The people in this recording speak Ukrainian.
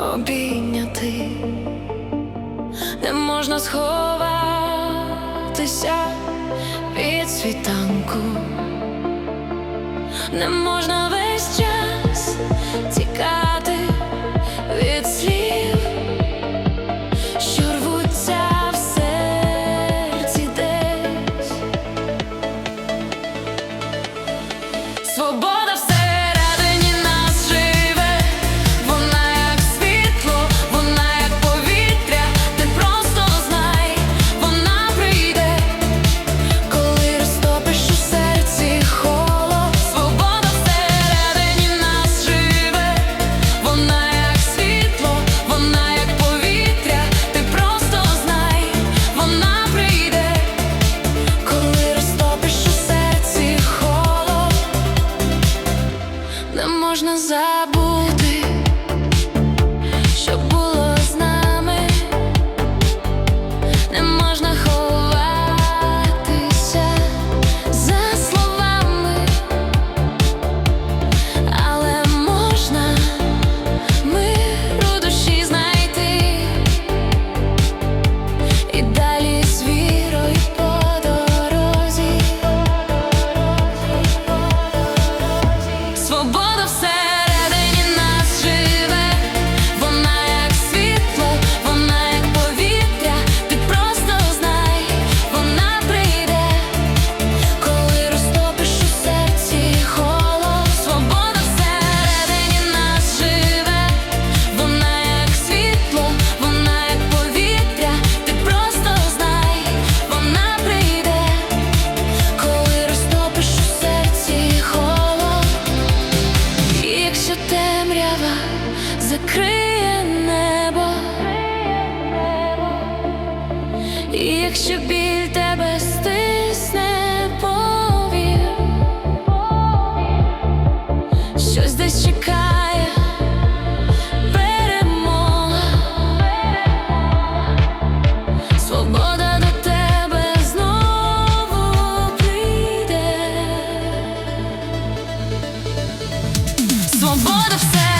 обійняти, не можна сховатися від світанку, не можна весь час тікати. свободу все. закриє небо, І якщо біль тебе стисне повір, щось десь чекає, перемога, свобода до тебе знову прийде, свобода все.